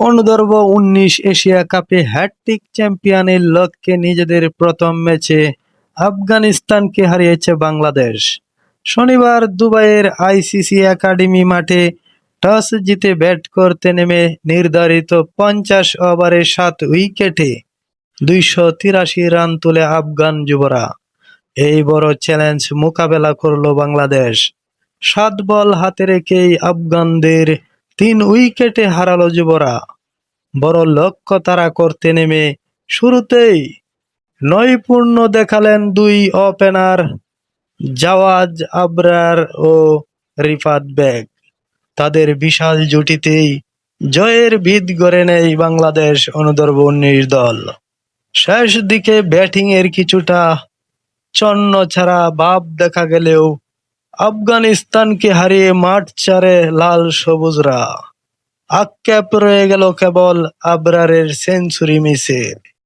অনুদর্ব উনিশ এশিয়া কাপে হ্যাটট্রিক চ্যাম্পিয়নের লক্ষ্যে নিজেদের প্রথম ম্যাচে আফগানিস্তানকে হারিয়েছে বাংলাদেশ। শনিবার দুবাইয়ের আইসিসি একাডেমি মাঠে টস জিতে ব্যাট করতে নেমে নির্ধারিত পঞ্চাশ ওভারে সাত উইকেটে দুইশো তিরাশি রান তুলে আফগান যুবরা। এই বড় চ্যালেঞ্জ মোকাবেলা করল বাংলাদেশ। সাত বল হাতে রেখেই আফগানদের তিন উইকেটে হারালো যুবরা। বড় লক্ষ্য তারা করতে নেমে শুরুতেই নৈপুণ্য দেখালেন দুই ওপেনার জাওয়াজ আবরার ও রিফাত বেগ। তাদের বিশাল জুটিতেই জয়ের ভিত গড়ে নেয় বাংলাদেশ অনুদর্ব উনিশ দল। শেষ দিকে ব্যাটিং এর কিছুটা চন্ন ছাড়া ভাব দেখা গেলেও আফগানিস্তানকে হারিয়ে মাঠ চারে লাল সবুজরা আক্ষেপ রয়ে গেল কেবল আবরারের সেঞ্চুরি মিসে